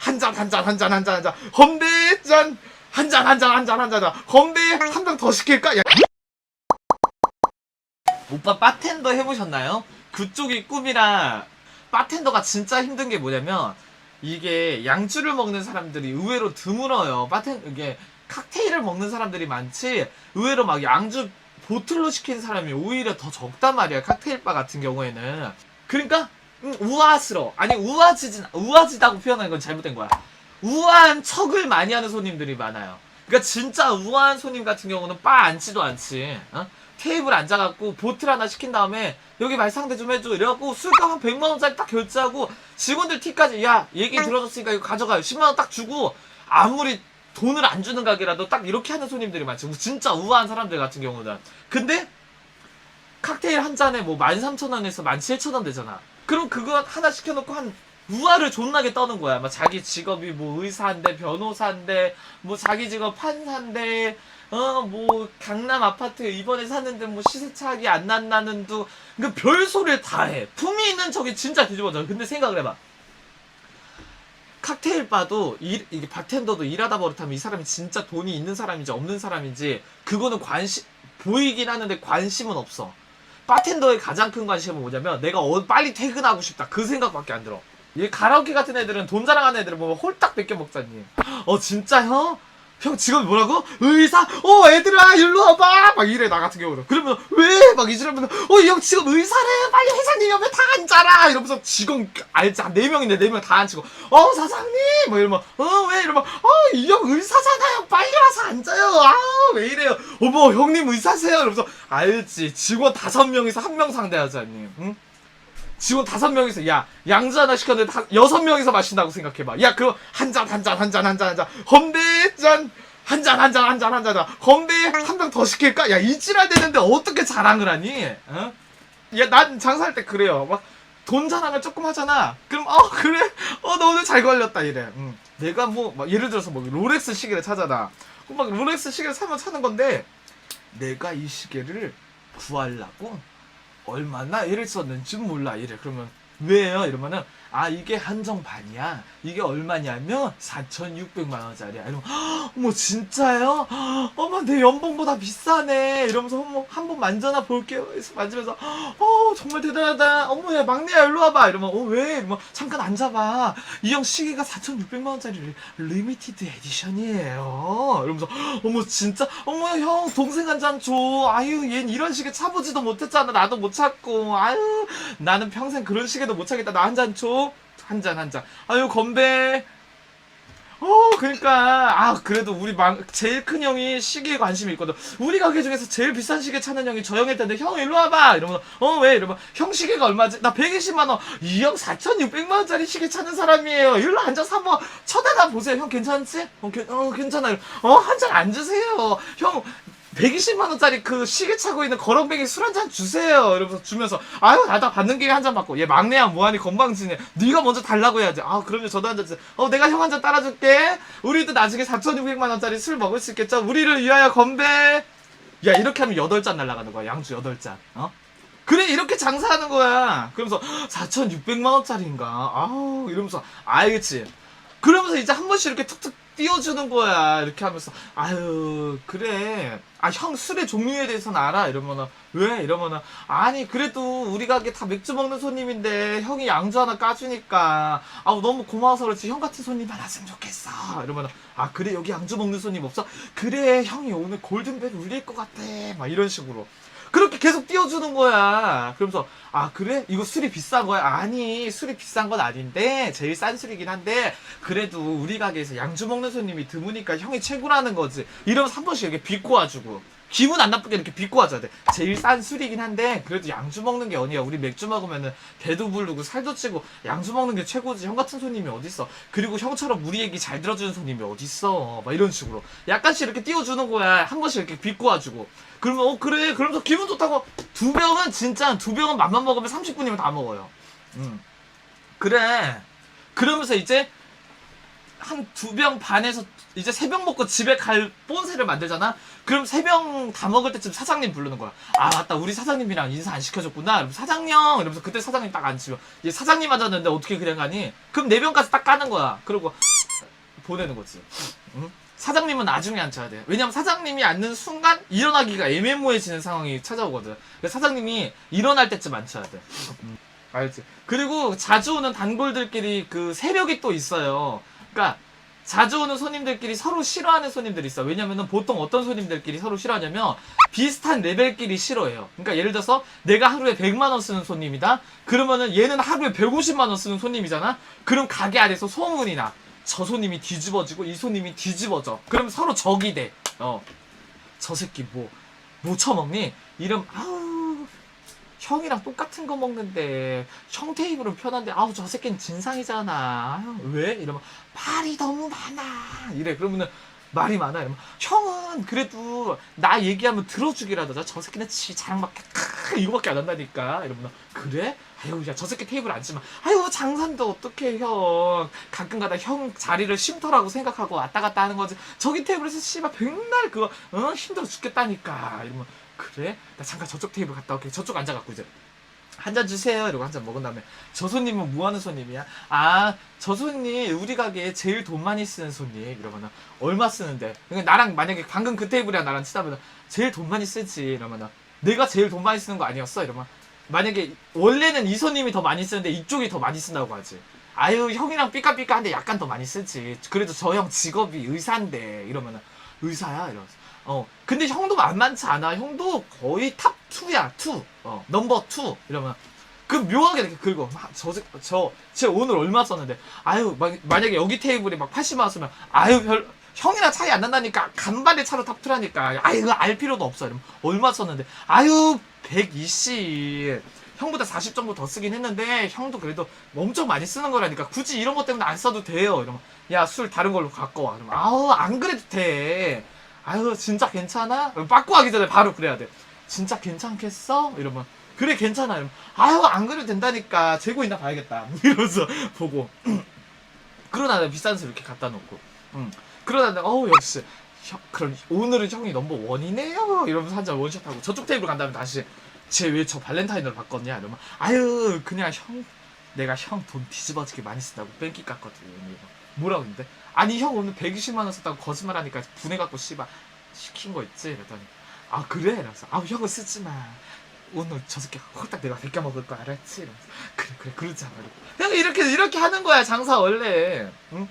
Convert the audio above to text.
한잔 한 잔 한 잔 한 잔 한 잔 건배 짠한 잔 한 잔 한 잔 한 잔 건배 한 병 더 시킬까? 야. 오빠 바텐더 해보셨나요? 그쪽이 꿈이라 바텐더가 진짜 힘든 게 뭐냐면 이게 양주를 먹는 사람들이 의외로 드물어요. 바텐 이게 칵테일을 먹는 사람들이 많지 의외로 막 양주 보틀로 시킨 사람이 오히려 더 적단 말이야. 칵테일 바 같은 경우에는 그러니까 음, 우아스러워. 아니 우아지진 우아지다고 표현하는 건 잘못된 거야. 우아한 척을 많이 하는 손님들이 많아요. 그러니까 진짜 우아한 손님 같은 경우는 바 앉지도 않지. 어? 테이블 앉아갖고 보틀 하나 시킨 다음에 여기 말상대 좀 해줘 이래갖고 술값 한 100만 원짜리 딱 결제하고 직원들 티까지 야 얘기 들어줬으니까 이거 가져가요 10만 원 딱 주고 아무리 돈을 안 주는 가게라도 딱 이렇게 하는 손님들이 많지 진짜 우아한 사람들 같은 경우는 근데 칵테일 한 잔에 뭐 13,000원에서 17,000원 되잖아 그럼 그거 하나 시켜놓고 한 우아를 존나게 떠는 거야. 막 자기 직업이 뭐 의사인데 변호사인데 뭐 자기 직업 판사인데 어 뭐 강남 아파트 이번에 샀는데 뭐 시세 차익이 안 난다는 둥 그러니까 별 소리를 다 해. 품이 있는 척이 진짜 뒤집어져. 근데 생각을 해봐. 칵테일 바도 일, 이게 바텐더도 일하다 버릇하면 이 사람이 진짜 돈이 있는 사람인지 없는 사람인지 그거는 관심 보이긴 하는데 관심은 없어. 바텐더의 가장 큰 관심은 뭐냐면 내가 어, 빨리 퇴근하고 싶다 그 생각밖에 안 들어. 얘 가라오케 같은 애들은 돈 자랑하는 애들은 보면 홀딱 뺏겨 먹자니. 어 진짜 형? 형 직업이 뭐라고? 의사? 어 애들아 일로 와봐 막 이래 나 같은 경우는 그러면 왜? 막 이러면 어이 형 직업 의사래 빨리 회장님 옆에 다 앉아라 이러면서 직원 알지 네 명인데 네 명 다 앉히고 어 사장님 뭐 이러면 어 왜 이러면 어 이형 의사잖아요 빨리 와서 앉아요 아왜 이래요 어머 형님 의사세요 이러면서 알지 직원 다섯 명이서 한 명 상대하자니 응? 직원 다섯 명이서 야 양주 하나 시켰는데 다, 여섯 명이서 마신다고 생각해봐. 야 그럼 한 잔 한 잔 한 잔 한 잔 한 잔 건배 짠. 한 잔 한 잔 한 잔 한잔 건배 한 병 더 시킬까? 야 이 지랄 되는데 어떻게 자랑을 하니? 어? 야난 장사할 때 그래요. 막 돈 자랑을 조금 하잖아. 그럼 어 그래? 어 너 오늘 잘 걸렸다 이래. 응. 내가 뭐막 예를 들어서 뭐 롤렉스 시계를 차잖아. 그럼 막 롤렉스 시계를 사면 사는 건데 내가 이 시계를 구하려고 얼마나 애를 썼는지 몰라. 이래. 그러면 왜요? 이러면은 아 이게 한정판이야? 이게 얼마냐면 4,600만 원짜리야. 이러면 "헉, 어머 진짜요? 헉, 어머 내 연봉보다 비싸네. 이러면서 어머 한번 만져나 볼게요. 만지면서 어 정말 대단하다. 어머 야 막내야 일로 와봐. 이러면 어 왜? 뭐 잠깐 앉아봐. 이 형 시계가 4,600만 원짜리 리미티드 에디션이에요. 이러면서 어머 진짜? 어머 형 동생 한 잔 줘. 아유 얜 이런 시계 차보지도 못했잖아. 나도 못 찾고. 아유 나는 평생 그런 시계도 못 차겠다. 나 한 잔 줘 한 잔 한 잔. 아유 건배. 어 그러니까 아 그래도 우리 막 제일 큰 형이 시계에 관심이 있거든. 우리 가게 중에서 제일 비싼 시계 찾는 형이 저 형일 텐데 형 일로 와봐. 이러면 어 왜? 이러면 형 시계가 얼마지 나 120만 원 이 형 4,600만 원짜리 시계 찾는 사람이에요 일로 앉아서 한번 쳐다다 보세요 형 괜찮지 어, 괜- 어 괜찮아요 어한 잔 앉으세요 형 120만 원짜리 그 시계 차고 있는 거렁뱅이 술 한 잔 주세요. 이러면서 주면서 아유 나다 받는 김에 한 잔 받고 얘 막내야 뭐하니 건방지네. 네가 먼저 달라고 해야지. 아 그러면 저도 한 잔 주세요. 어 내가 형 한 잔 따라줄게. 우리도 나중에 4,600만 원짜리 술 먹을 수 있겠죠. 우리를 위하여 건배. 야 이렇게 하면 8잔 날라가는 거야. 양주 8잔. 어? 그래 이렇게 장사하는 거야. 그러면서 4,600만 원짜리인가. 아우 이러면서 알겠지. 그러면서 이제 한 번씩 이렇게 툭툭 띄워주는 거야. 이렇게 하면서 아유 그래. 아 형 술의 종류에 대해서는 알아. 이러면은 왜? 이러면은 아니 그래도 우리 가게 다 맥주 먹는 손님인데 형이 양주 하나 까주니까 아우 너무 고마워서 그렇지 형 같은 손님 많았으면 좋겠어. 이러면은 아 그래 여기 양주 먹는 손님 없어? 그래 형이 오늘 골든벨 울릴 것 같아. 막 이런 식으로. 계속 띄워주는 거야. 그러면서 아 그래? 이거 술이 비싼 거야? 아니 술이 비싼 건 아닌데 제일 싼 술이긴 한데 그래도 우리 가게에서 양주 먹는 손님이 드무니까 형이 최고라는 거지. 이러면서 한 번씩 이렇게 비꼬아주고 기분 안 나쁘게 이렇게 비꼬아 줘야 돼. 제일 싼 술이긴 한데 그래도 양주 먹는 게 어디야? 우리 맥주 먹으면은 배도 부르고 살도 찌고 양주 먹는 게 최고지. 형 같은 손님이 어딨어? 그리고 형처럼 우리 얘기 잘 들어주는 손님이 어딨어? 막 이런 식으로 약간씩 이렇게 띄워주는 거야. 한 번씩 이렇게 비꼬아 주고. 그러면 어 그래 그러면서 기분 좋다고 두 병은 진짜 두 병은 맘만 먹으면 30분이면 다 먹어요. 음. 그래. 그러면서 이제 한 두 병 반에서 이제 세 병 먹고 집에 갈 본세를 만들잖아? 그럼 세 병 다 먹을 때쯤 사장님 부르는 거야. 아, 맞다. 우리 사장님이랑 인사 안 시켜줬구나. 이러면서 사장님! 이러면서 그때 사장님 딱 앉히면. 얘 사장님 앉았는데 어떻게 그냥 가니? 그럼 네 병까지 딱 까는 거야. 그리고 보내는 거지. 응? 사장님은 나중에 앉혀야 돼. 왜냐면 사장님이 앉는 순간 일어나기가 애매모호해지는 상황이 찾아오거든. 그래서 사장님이 일어날 때쯤 앉혀야 돼. 음, 알지? 그리고 자주 오는 단골들끼리 그 세력이 또 있어요. 그러니까 자주 오는 손님들끼리 서로 싫어하는 손님들이 있어. 왜냐면은 보통 어떤 손님들끼리 서로 싫어하냐면 비슷한 레벨끼리 싫어해요. 그러니까 예를 들어서 내가 하루에 100만 원 쓰는 손님이다. 그러면은 얘는 하루에 150만 원 쓰는 손님이잖아. 그럼 가게 안에서 소문이 나. 저 손님이 뒤집어지고 이 손님이 뒤집어져. 그럼 서로 적이 돼. 어. 저 새끼 뭐, 뭐 처먹니? 이름, 아우, 형이랑 똑같은 거 먹는데, 형 테이블은 편한데, 아우, 저 새끼는 진상이잖아. 왜? 이러면, 말이 너무 많아. 이래. 그러면은, 말이 많아. 이러면, 형은 그래도, 나 얘기하면 들어주기라도, 하자. 저 새끼는 지 자랑밖에, 크, 이거밖에 안 한다니까. 이러면, 그래? 아유, 야, 저 새끼 테이블 앉지마. 장산도 어떡해, 형. 가끔가다 형 자리를 쉼터라고 생각하고 왔다 갔다 하는 거지. 저기 테이블에서 씨발 백날 그거, 어? 힘들어 죽겠다니까. 이러면, 그래? 나 잠깐 저쪽 테이블 갔다 올게. 저쪽 앉아갖고 이제. 한 잔 주세요. 이러고 한 잔 먹은 다음에 저 손님은 뭐 하는 손님이야? 아, 저 손님 우리 가게에 제일 돈 많이 쓰는 손님. 이러면은 얼마 쓰는데? 그러니까 나랑 만약에 방금 그 테이블이랑 나랑 치다보면 제일 돈 많이 쓰지. 이러면은 내가 제일 돈 많이 쓰는 거 아니었어? 이러면 만약에 원래는 이 손님이 더 많이 쓰는데 이쪽이 더 많이 쓴다고 하지. 아유 형이랑 삐까삐까한데 약간 더 많이 쓰지. 그래도 저 형 직업이 의사인데 이러면은 의사야 이러면서. 어 근데 형도 만만치 않아. 형도 거의 탑 2야 2. 어 넘버 2 이러면 그 묘하게 이렇게 긁어. 저저 제가 오늘 얼마 썼는데 아유 막, 만약에 여기 테이블에 막 80만 원 쓰면 아유 별 형이랑 차이 안 난다니까 간발의 차로 탑2라니까 아유 알 필요도 없어 이러면 얼마 썼는데 아유 120 형보다 40 정도 더 쓰긴 했는데 형도 그래도 엄청 많이 쓰는 거라니까 굳이 이런 것 때문에 안 써도 돼요. 이러면 야 술 다른 걸로 갖고 와. 이러면 아우 안 그래도 돼. 아유 진짜 괜찮아? 빠꾸 하기 전에 바로 그래야 돼. 진짜 괜찮겠어? 이러면 그래 괜찮아. 이러면 아유 안 그래도 된다니까. 재고 있나 봐야겠다. 이러면서 보고. 그러나 비싼 술 이렇게 갖다 놓고. 응. 그러다 내가 어우 역시 형, 그럼 오늘은 형이 넘버 원이네요. 이러면서 한 잔 원샷하고 저쪽 테이블 간 다음에 다시 쟤 왜 저 발렌타인으로 바꿨냐? 이러면 아유 그냥 형 내가 형 돈 뒤집어지게 많이 쓴다고 뺑기 깠거든 이러고. 뭐라고 했는데? 아니 형 오늘 120만 원 썼다고 거짓말하니까 분해갖고 씨발 시킨 거 있지? 이랬더니 아 그래? 이러면서 아 형은 쓰지 마. 오늘 저 새끼 홀딱 내가 베껴 먹을 거 알았지? 이러면서 그래 그래 그러자. 말고 그냥 이렇게 이렇게 하는 거야 장사 원래. 응